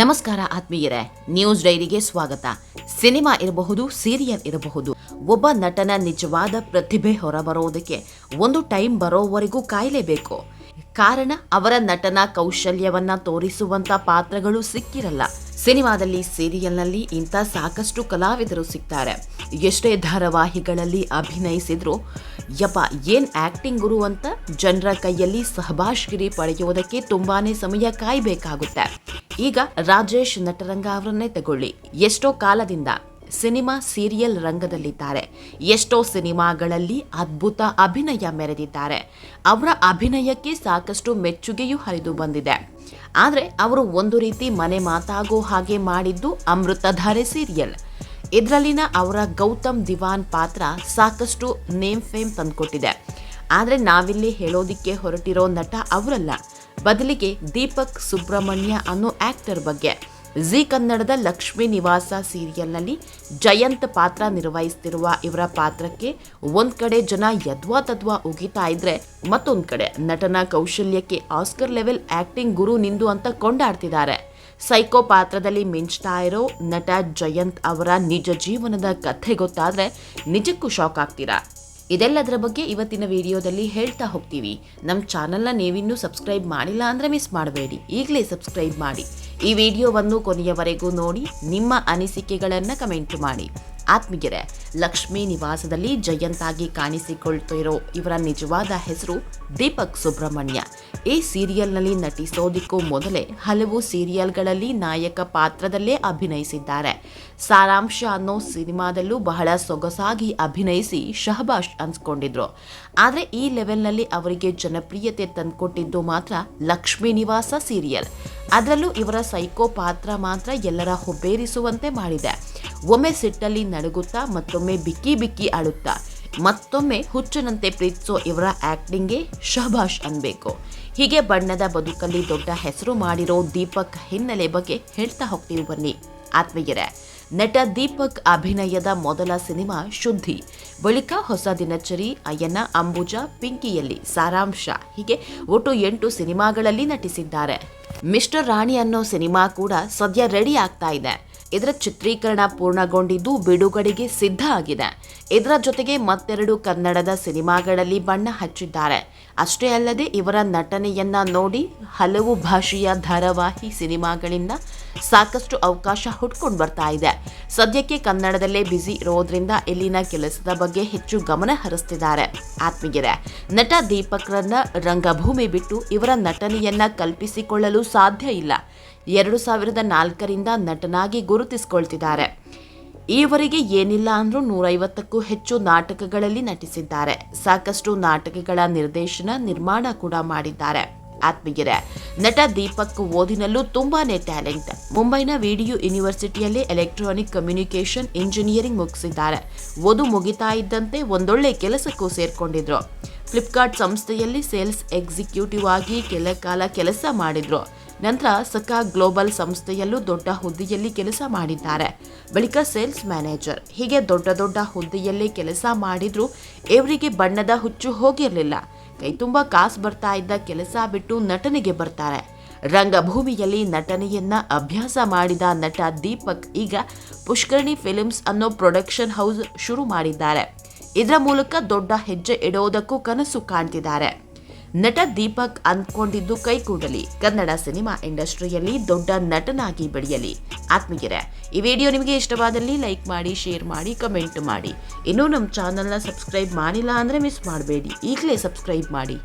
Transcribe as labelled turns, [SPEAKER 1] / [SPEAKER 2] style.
[SPEAKER 1] ನಮಸ್ಕಾರ ಆತ್ಮೀಯರೇ, ನ್ಯೂಸ್ ಡೈರಿಗೆ ಸ್ವಾಗತ. ಸಿನಿಮಾ ಇರಬಹುದು, ಸೀರಿಯಲ್ ಇರಬಹುದು, ಒಬ್ಬ ನಟನ ನಿಜವಾದ ಪ್ರತಿಭೆ ಹೊರಬರೋದಕ್ಕೆ ಒಂದು ಟೈಮ್ ಬರೋವರೆಗೂ ಕಾಯಲೇಬೇಕು. ಕಾರಣ, ಅವರ ನಟನ ಕೌಶಲ್ಯವನ್ನ ತೋರಿಸುವಂತ ಪಾತ್ರಗಳು ಸಿಕ್ಕಿರಲ್ಲ. ಸಿನಿಮಾದಲ್ಲಿ, ಸೀರಿಯಲ್ನಲ್ಲಿ ಇಂಥ ಸಾಕಷ್ಟು ಕಲಾವಿದರು ಸಿಗ್ತಾರೆ ಎಷ್ಟೇ ಧಾರಾವಾಹಿಗಳಲ್ಲಿ ಅಭಿನಯಿಸಿದ್ರು, ಯಪ್ಪ, ಏನ್ ಆಕ್ಟಿಂಗ್ ಗುರು ಅಂತ ಜನರ ಕೈಯಲ್ಲಿ ಸಹಭಾಷ್ಗಿರಿ ಪಡೆಯುವುದಕ್ಕೆ ತುಂಬಾನೇ ಸಮಯ ಕಾಯಬೇಕಾಗುತ್ತೆ. ಈಗ ರಾಜೇಶ್ ನಟರಂಗ ಅವರನ್ನೇ ತಗೊಳ್ಳಿ. ಎಷ್ಟೋ ಕಾಲದಿಂದ ಸಿನಿಮಾ ಸೀರಿಯಲ್ ರಂಗದಲ್ಲಿದ್ದಾರೆ. ಎಷ್ಟೋ ಸಿನಿಮಾಗಳಲ್ಲಿ ಅದ್ಭುತ ಅಭಿನಯ ಮೆರೆದಿದ್ದಾರೆ. ಅವರ ಅಭಿನಯಕ್ಕೆ ಸಾಕಷ್ಟು ಮೆಚ್ಚುಗೆಯೂ ಹರಿದು ಬಂದಿದೆ. ಆದರೆ ಅವರು ಒಂದು ರೀತಿ ಮನೆ ಮಾತಾಗೋ ಹಾಗೆ ಮಾಡಿದ್ದು ಅಮೃತಧಾರೆ ಸೀರಿಯಲ್. ಇದರಲ್ಲಿನ ಅವರ ಗೌತಮ್ ದಿವಾನ್ ಪಾತ್ರ ಸಾಕಷ್ಟು ನೇಮ್ ಫೇಮ್ ತಂದುಕೊಟ್ಟಿದೆ. ಆದರೆ ನಾವಿಲ್ಲಿ ಹೇಳೋದಿಕ್ಕೆ ಹೊರಟಿರೋ ನಟ ಅವರಲ್ಲ. ಬದಲಿಗೆ ದೀಪಕ್ ಸುಬ್ರಹ್ಮಣ್ಯ ಅನ್ನೋ ಆಕ್ಟರ್ ಬಗ್ಗೆ. ಜೀ ಕನ್ನಡದ ಲಕ್ಷ್ಮೀ ನಿವಾಸ ಸೀರಿಯಲ್ನಲ್ಲಿ ಜಯಂತ್ ಪಾತ್ರ ನಿರ್ವಹಿಸ್ತಿರುವ ಇವರ ಪಾತ್ರಕ್ಕೆ ಒಂದ್ ಕಡೆ ಜನ ಯದ್ವಾ ತದ್ವಾ ಉಗಿತಾ ಇದ್ರೆ ಮತ್ತೊಂದ್ ಕಡೆ ನಟನ ಕೌಶಲ್ಯಕ್ಕೆ ಆಸ್ಕರ್ ಲೆವೆಲ್ ಆಕ್ಟಿಂಗ್ ಗುರು ನಿಂದು ಅಂತ ಕೊಂಡಾಡ್ತಿದ್ದಾರೆ. ಸೈಕೋ ಪಾತ್ರದಲ್ಲಿ ಮಿಂಚ್ತಾ ಇರೋ ನಟ ಜಯಂತ್ ಅವರ ನಿಜ ಜೀವನದ ಕಥೆ ಗೊತ್ತಾದ್ರೆ ನಿಜಕ್ಕೂ ಶಾಕ್ ಆಗ್ತೀರಾ? ಇದೆಲ್ಲದರ ಬಗ್ಗೆ ಇವತ್ತಿನ ವಿಡಿಯೋದಲ್ಲಿ ಹೇಳ್ತಾ ಹೋಗ್ತೀವಿ. ನಮ್ಮ ಚಾನಲ್ನ ನೀವಿನ್ನೂ ಸಬ್ಸ್ಕ್ರೈಬ್ ಮಾಡಿಲ್ಲ ಅಂದರೆ ಮಿಸ್ ಮಾಡಬೇಡಿ. ಈಗಲೇ ಸಬ್ಸ್ಕ್ರೈಬ್ ಮಾಡಿ. ಈ ವಿಡಿಯೋವನ್ನು ಕೊನೆಯವರೆಗೂ ನೋಡಿ, ನಿಮ್ಮ ಅನಿಸಿಕೆಗಳನ್ನು ಕಮೆಂಟ್ ಮಾಡಿ. ಆತ್ಮೀಯರೇ, ಲಕ್ಷ್ಮೀ ನಿವಾಸದಲ್ಲಿ ಜಯಂತಾಗಿ ಕಾಣಿಸಿಕೊಳ್ತಿರೋ ಇವರ ನಿಜವಾದ ಹೆಸರು ದೀಪಕ್ ಸುಬ್ರಹ್ಮಣ್ಯ. ಈ ಸೀರಿಯಲ್ನಲ್ಲಿ ನಟಿಸೋದಿಕ್ಕೂ ಮೊದಲೇ ಹಲವು ಸೀರಿಯಲ್ಗಳಲ್ಲಿ ನಾಯಕ ಪಾತ್ರದಲ್ಲೇ ಅಭಿನಯಿಸಿದ್ದಾರೆ. ಸಾರಾಂಶ ಅನ್ನೋ ಸಿನಿಮಾದಲ್ಲೂ ಬಹಳ ಸೊಗಸಾಗಿ ಅಭಿನಯಿಸಿ ಶಹಬಾಷ್ ಅನ್ಸ್ಕೊಂಡಿದ್ರು. ಆದರೆ ಈ ಲೆವೆಲ್ನಲ್ಲಿ ಅವರಿಗೆ ಜನಪ್ರಿಯತೆ ತಂದುಕೊಟ್ಟಿದ್ದು ಮಾತ್ರ ಲಕ್ಷ್ಮೀ ನಿವಾಸ ಸೀರಿಯಲ್. ಅದರಲ್ಲೂ ಇವರ ಸೈಕೋ ಪಾತ್ರ ಮಾತ್ರ ಎಲ್ಲರ ಹುಬ್ಬೇರಿಸುವಂತೆ ಮಾಡಿದೆ. ಒಮ್ಮೆ ಸಿಟ್ಟಲ್ಲಿ ನಡುಗುತ್ತಾ ಮತ್ತೊಮ್ಮೆ ಬಿಕ್ಕಿ ಬಿಕ್ಕಿ ಅಳುತ್ತಾ ಮತ್ತೊಮ್ಮೆ ಹುಚ್ಚನಂತೆ ಪ್ರೀತಿಸೋ ಇವರ ಆ್ಯಕ್ಟಿಂಗ್ಗೆ ಶಹಬಾಷ್ ಅನ್ಬೇಕು. ಹೀಗೆ ಬಣ್ಣದ ಬದುಕಲ್ಲಿ ದೊಡ್ಡ ಹೆಸರು ಮಾಡಿರೋ ದೀಪಕ್ ಹಿನ್ನೆಲೆ ಬಗ್ಗೆ ಹೇಳ್ತಾ ಹೋಗ್ತೀವಿ ಬನ್ನಿ. ಆತ್ಮೀಯರೇ, ನಟ ದೀಪಕ್ ಅಭಿನಯದ ಮೊದಲ ಸಿನಿಮಾ ಶುದ್ಧಿ. ಬಳಿಕ ಹೊಸ ದಿನಚರಿ ಅಯ್ಯನ ಅಂಬುಜ, ಪಿಂಕಿಯಲ್ಲಿ ಸಾರಾಂಶ. ಹೀಗೆ ಒಟ್ಟು ಎಂಟು ಸಿನಿಮಾಗಳಲ್ಲಿ ನಟಿಸಿದ್ದಾರೆ. ಮಿಸ್ಟರ್ ರಾಣಿ ಅನ್ನೋ ಸಿನಿಮಾ ಕೂಡ ಸದ್ಯ ರೆಡಿ ಆಗ್ತಾ ಇದೆ. ಇದರ ಚಿತ್ರೀಕರಣ ಪೂರ್ಣಗೊಂಡಿದ್ದು ಬಿಡುಗಡೆಗೆ ಸಿದ್ಧ ಆಗಿದೆ. ಇದರ ಜೊತೆಗೆ ಮತ್ತೆರಡು ಕನ್ನಡದ ಸಿನಿಮಾಗಳಲ್ಲಿ ಬಣ್ಣ ಹಚ್ಚಿದ್ದಾರೆ. ಅಷ್ಟೇ ಅಲ್ಲದೆ ಇವರ ನಟನೆಯನ್ನ ನೋಡಿ ಹಲವು ಭಾಷೆಯ ಧಾರಾವಾಹಿ ಸಿನಿಮಾಗಳಿಂದ ಸಾಕಷ್ಟು ಅವಕಾಶ ಹುಟ್ಕೊಂಡು ಬರ್ತಾ ಇದೆ. ಸದ್ಯಕ್ಕೆ ಕನ್ನಡದಲ್ಲೇ ಬ್ಯುಸಿ ಇರೋದ್ರಿಂದ ಇಲ್ಲಿನ ಕೆಲಸದ ಬಗ್ಗೆ ಹೆಚ್ಚು ಗಮನ ಹರಿಸ್ತಿದ್ದಾರೆ. ಆತ್ಮೀಯರೇ, ನಟ ದೀಪಕ್ರನ್ನ ರಂಗಭೂಮಿ ಬಿಟ್ಟು ಇವರ ನಟನೆಯನ್ನ ಕಲ್ಪಿಸಿಕೊಳ್ಳಲು ಸಾಧ್ಯ ಇಲ್ಲ. ಎರಡು ಸಾವಿರದ ನಾಲ್ಕರಿಂದ ನಟನಾಗಿ ಗುರುತಿಸಿಕೊಳ್ತಿದ್ದಾರೆ. ಈವರೆಗೆ ಏನಿಲ್ಲ ಅಂದರೂ ನೂರೈವತ್ತಕ್ಕೂ ಹೆಚ್ಚು ನಾಟಕಗಳಲ್ಲಿ ನಟಿಸಿದ್ದಾರೆ. ಸಾಕಷ್ಟು ನಾಟಕಗಳ ನಿರ್ದೇಶನ, ನಿರ್ಮಾಣ ಕೂಡ ಮಾಡಿದ್ದಾರೆ. ಆತ್ಮೀಯರೇ, ನಟ ದೀಪಕ್ ಓದಿನಲ್ಲೂ ತುಂಬಾನೇ ಟ್ಯಾಲೆಂಟ್. ಮುಂಬೈನ ವಿಡಿಯೋ ಯೂನಿವರ್ಸಿಟಿಯಲ್ಲಿ ಎಲೆಕ್ಟ್ರಾನಿಕ್ ಕಮ್ಯುನಿಕೇಶನ್ ಇಂಜಿನಿಯರಿಂಗ್ ಮುಗಿಸಿದ್ದಾರೆ. ಓದು ಮುಗಿತಾ ಇದ್ದಂತೆ ಒಂದೊಳ್ಳೆ ಕೆಲಸಕ್ಕೂ ಸೇರ್ಕೊಂಡಿದ್ರು. ಫ್ಲಿಪ್ಕಾರ್ಟ್ ಸಂಸ್ಥೆಯಲ್ಲಿ ಸೇಲ್ಸ್ ಎಕ್ಸಿಕ್ಯೂಟಿವ್ ಆಗಿ ಕೆಲ ಕಾಲ ಕೆಲಸ ಮಾಡಿದ್ರು. ನಂತರ ಸಕಾ ಗ್ಲೋಬಲ್ ಸಂಸ್ಥೆಯಲ್ಲೂ ದೊಡ್ಡ ಹುದ್ದೆಯಲ್ಲಿ ಕೆಲಸ ಮಾಡಿದ್ದಾರೆ. ಬಳಿಕ ಸೇಲ್ಸ್ ಮ್ಯಾನೇಜರ್ ಹೀಗೆ ದೊಡ್ಡ ದೊಡ್ಡ ಹುದ್ದೆಯಲ್ಲಿ ಕೆಲಸ ಮಾಡಿದ್ರು ಇವರಿಗೆ ಬಣ್ಣದ ಹುಚ್ಚು ಹೋಗಿರಲಿಲ್ಲ. ಕೈ ತುಂಬ ಕಾಸು ಬರ್ತಾ ಇದ್ದ ಕೆಲಸ ಬಿಟ್ಟು ನಟನೆಗೆ ಬರ್ತಾರೆ. ರಂಗಭೂಮಿಯಲ್ಲಿ ನಟನೆಯನ್ನ ಅಭ್ಯಾಸ ಮಾಡಿದ ನಟ ದೀಪಕ್ ಈಗ ಪುಷ್ಕರಣಿ ಫಿಲಿಮ್ಸ್ ಅನ್ನೋ ಪ್ರೊಡಕ್ಷನ್ ಹೌಸ್ ಶುರು ಮಾಡಿದ್ದಾರೆ. ಇದರ ಮೂಲಕ ದೊಡ್ಡ ಹೆಜ್ಜೆ ಇಡೋದಕ್ಕೂ ಕನಸು ಕಾಣ್ತಿದ್ದಾರೆ. ನಟ ದೀಪಕ್ ಅಂದ್ಕೊಂಡಿದ್ದು ಕೈಕೂಡಲಿ. ಕನ್ನಡ ಸಿನಿಮಾ ಇಂಡಸ್ಟ್ರಿಯಲ್ಲಿ ದೊಡ್ಡ ನಟನಾಗಿ ಬೆಳೆಯಲಿ. ಆತ್ಮೀಯರೇ, ಈ ವಿಡಿಯೋ ನಿಮಗೆ ಇಷ್ಟವಾದಲ್ಲಿ ಲೈಕ್ ಮಾಡಿ, ಶೇರ್ ಮಾಡಿ, ಕಮೆಂಟ್ ಮಾಡಿ. ಇನ್ನೂ ನಮ್ಮ ಚಾನಲ್ನ ಸಬ್ಸ್ಕ್ರೈಬ್ ಮಾಡಿಲ್ಲ ಅಂದರೆ ಮಿಸ್ ಮಾಡಬೇಡಿ. ಈಗಲೇ ಸಬ್ಸ್ಕ್ರೈಬ್ ಮಾಡಿ.